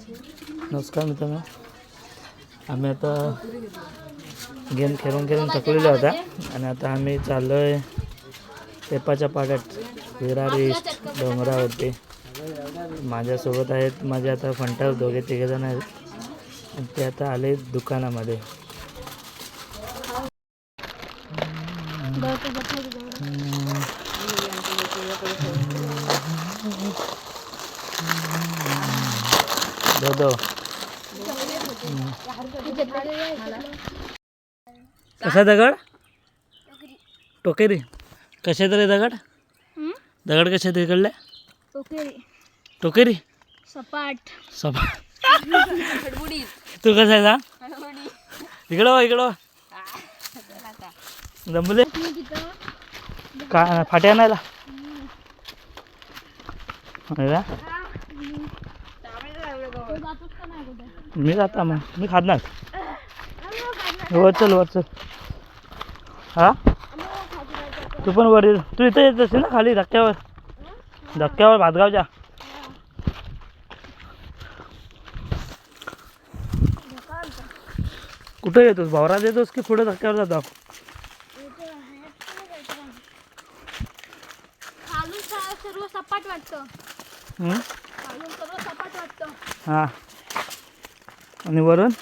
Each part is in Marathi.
नमस्कार मित्रांनो. आम्ही आता गेम खेळून खेळून थकलेला होता आणि आता आम्ही चाललो आहे तेपाच्या पाड्यात. विरार ईस्ट डोंगरावरती. माझ्यासोबत आहेत माझे आता फंटार दोघे तिघेजण आहेत. आणि ते आता आले दुकानामध्ये. दो कसा दगड? टोकेरी. कसे तरी दगड? दगड कसे तिकडले टोकेरी. सपाट. सभा तू कसं आहे सांग इकडं वा इकडं जमले का फाट्या का? मी जाता मग? मी खाणार वर चल वर चल. हा? तू पण वर. तू इथं येत असेल ना खाली धक्क्यावर. धक्क्यावर भातगावच्या कुठं येतोस? भावरात येतोस की पुढे धक्क्यावर जातो खालून सा- सर्व सपाट वाटतं हं? खालून सर्व सपाट वाटतं हा आणि वरून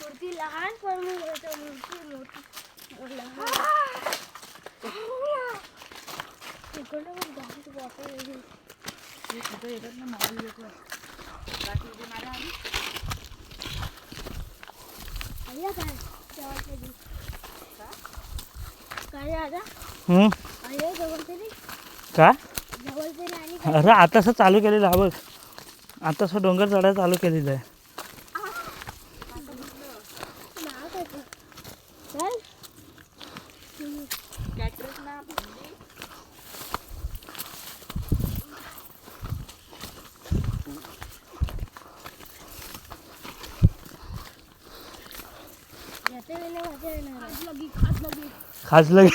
मूर्ती लहान पण मूर्ती मोठी इकडनं आणि अरे आताच चालू केलेलं हा बघ. आताच डोंगर चढायला चालू केलेलं आहे. नाव काय ते? चल याच्या वेळेला मजा येणार खाजलं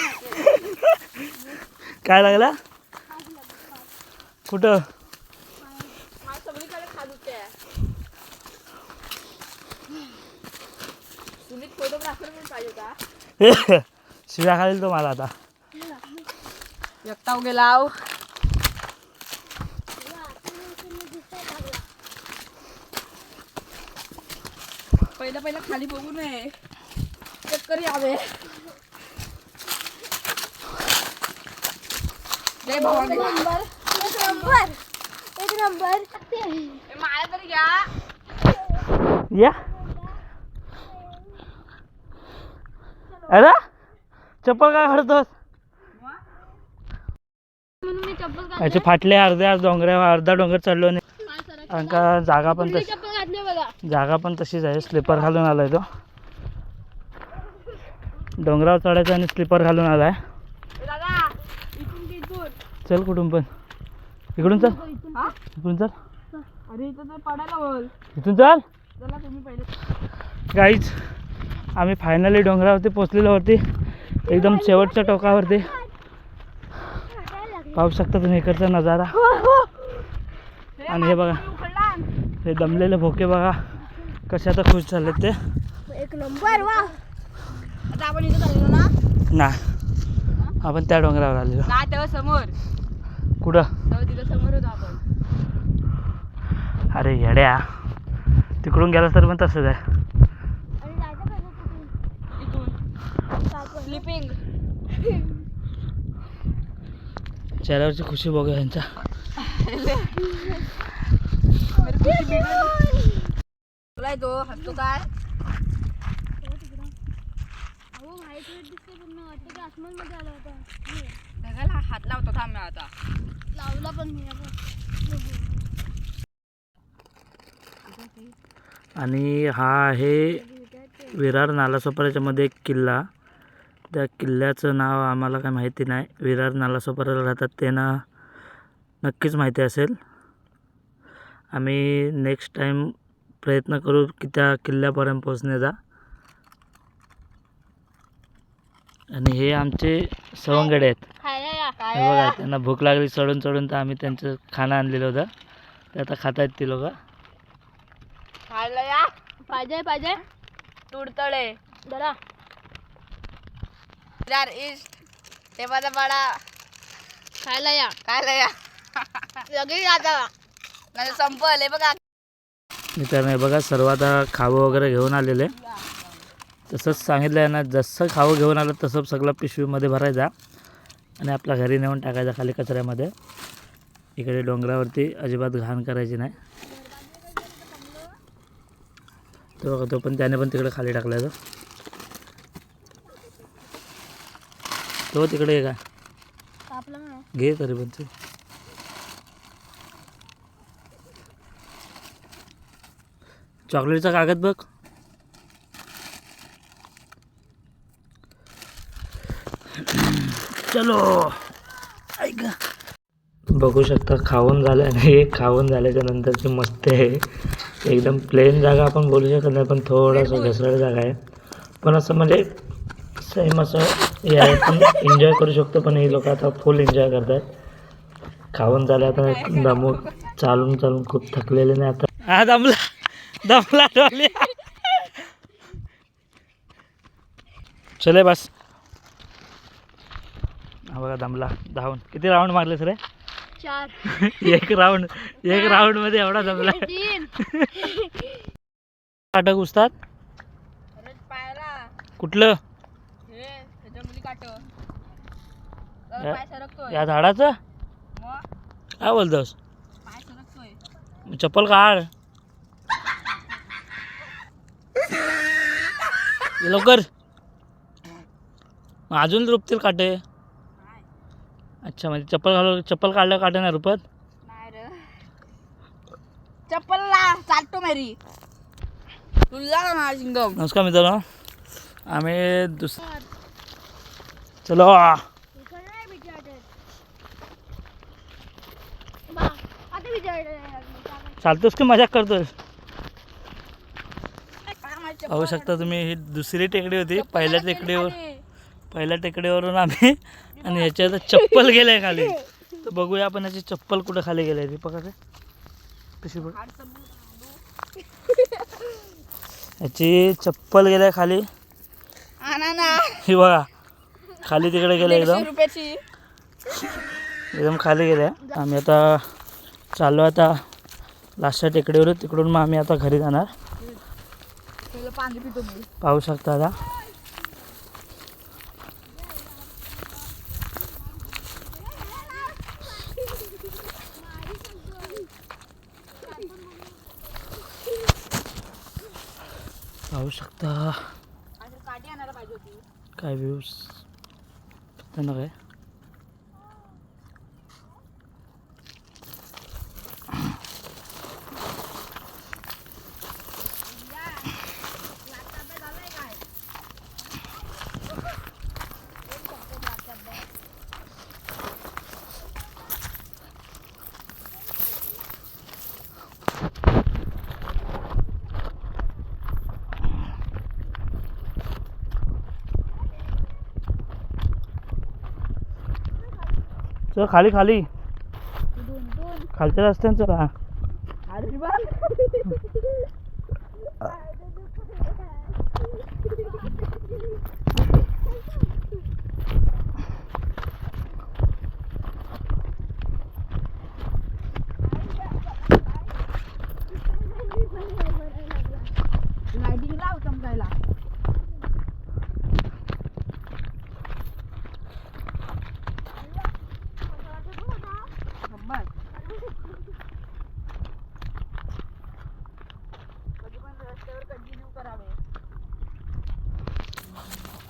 काय लागला? कुठं? शिव्या खालील तो मला आता. एकटाव गेला पहिलं पहिलं खाली बघू नये. चक्कर यावे. जय भवानी नंबर. एक नंबर. एक नंबर. ए, माया तरी घ्या. या. अरे चप्पल काय घातली. याचे फाटले अर्ध्या डोंगऱ्या अर्धा डोंगर चढलो नाही कारण का जागा पण तशी जागा पण तशीच आहे. स्लीपर घालून आलाय तो. डोंगरावर चढायचा आणि स्लीपर घालून आलाय ए, दादा इथून ते इथून चल कुठून पण. इकडून चल. हा इकडून चल. अरे इथं तर पडायला बोल इथून चल. चला तुम्ही पहिले. गाईच आम्ही फायनली डोंगरावरती पोचलेलो होती एकदम शेवटच्या टोकावरती. पाहू शकता तुम्ही इकडचा नजारा. आणि हे बघा. हे दमलेले भोके बघा. कसे आता खुश झाले ते. एक नंबर आपण इथं ना? आपण त्या डोंगरावर आलेलो. समोर. कुठं? समोर होतो आपण. अरे येड्या. तिकडून गेलास तर पण तसंच आहे. स्लिपिंग चेहऱ्यावरची खुशी बघूया यांच्या तुला तो हसतो काय? अहो व्हाईट व्हाईट दिसते पूर्ण. वाटतं की आसमानमध्ये आला होता ढगाला हात लावतो थांब मी आता लावला पण मी आता. आणि हा आहे विरार नालासोपाऱ्याच्या मध्ये एक किल्ला. त्या किल्ल्याचं नाव आम्हाला काय माहिती नाही. विरार नालासोपाऱ्याला राहतात ते ना नक्कीच माहिती असेल. आम्ही नेक्स्ट टाईम प्रयत्न करू की त्या किल्ल्यापर्यंत पोहोचण्याचा. आणि हे आमचे सवंगडे आहेत. हे बघा त्यांना भूक लागली चढून चढून तर आम्ही त्यांचं खाणं आणलेलं होतं. ते आता खातायत ती लोक. खायला या पाहिजे पाहिजे. तुडतळे जरा ते माझा पाडा खायला या खायला या लगेच आता. नाही संपल. हे बघा. मित्रांनो हे बघा सर्व आता खावं वगैरे घेऊन आलेले. तसंच सांगितलं आहे ना जसं खावं घेऊन आलं तसं सगळं पिशवीमध्ये भरायचा आणि आपल्या घरी नेऊन टाकायचा खाली कचऱ्यामध्ये. इकडे डोंगरावरती अजिबात घाण करायची नाही. तो बघा तो पण त्याने पण तिकडे खाली टाकलाय तो. तो तिकडे आहे का? घे तरी पण ते. चॉकलेटचा कागद बघ. चलो। ऐक बघू शकता खाऊन झालं एक खाऊन झाल्याच्या नंतरची मस्त आहे. एकदम प्लेन जागा आपण बोलू शकत नाही पण थोडंसं घसरड जागा आहे. पण असं म्हणजे सेम असं हे आहे पण एन्जॉय करू शकतो पण हे लोक आता फुल एन्जॉय करतात. खाऊन झालं आता दमू चालून चालून खूप थकलेले नाही आता. हा दमला दमला चले बस. हा बघा दमला धावून. किती राऊंड मारले सर चार. एक राऊंड एक राऊंडमध्ये एवढा दमला. उस्ताद? अरे पायला कुठलं? हे काट. या- पाय सरकतोय या झाडाचं? काय बोलतोस? पाय सरकतोय चप्पल काढ. ये लवकर. मग अजून रुपतील काटे. अच्छा म्हणजे चप्पल घालू चप्पल काढलं काटे नाही रुपत? नाही रे. चप्पल ला चालतो मेरी. तुला नमस्कार मित्रांनो. आम्ही दुस चलो चालतोस की मजाक करतोस? पाहू चप्पल शकता तुम्ही ही दुसरी टेकडी होती पहिल्या टेकडीवर. पहिल्या टेकडीवरून आम्ही आणि ह्याच्यात चप्पल गेले खाली. तर बघूया आपण याची चप्पल कुठं खाली गेली ती काय कशी बघ. याची चप्पल गेल्या खाली. ही बघा. खाली तिकडे गेले एकदम. एकदम खाली गेल्या आम्ही आता चाललो आता लास्टच्या टेकडीवर तिकडून मग आम्ही आता घरी जाणार. पाहू शकता आता. पाहू शकता. काय व्ह्यूज काय चल खाली खाली. खालच्या रस्त्याने चला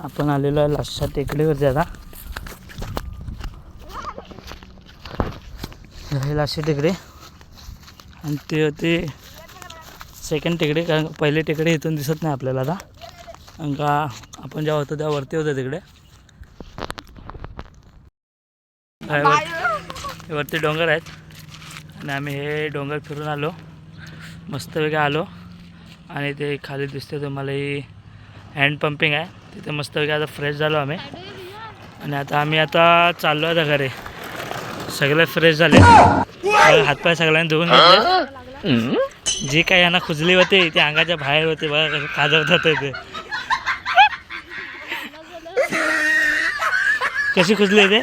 आपण आलेलो आहे लास्टच्या टेकडीवरती आता. हे लास्टचे टेकडी. आणि ते होते सेकंड टेकडी कारण पहिले पहिली टेकडी इथून दिसत नाही आपल्याला आता. कारण का आपण जेव्हा होतो तेव्हा वरती होतं तिकडे. काय हे वरती डोंगर आहेत. आणि आम्ही हे डोंगर फिरून आलो. मस्तपैकी आलो. आणि ते खाली दिसते तुम्हाला ही हँड पंपिंग आहे. तिथे मस्तपैकी आता फ्रेश झालो आम्ही. आणि आता आम्ही आता चाललो आता घरी. सगळे फ्रेश झाले. हातपाय सगळ्यांनी धुवून घेतले. जी काही यांना खुजली होती ती अंगाच्या बाहेर होती. बघा कसं खाजवतात ते. कशी खुजली ते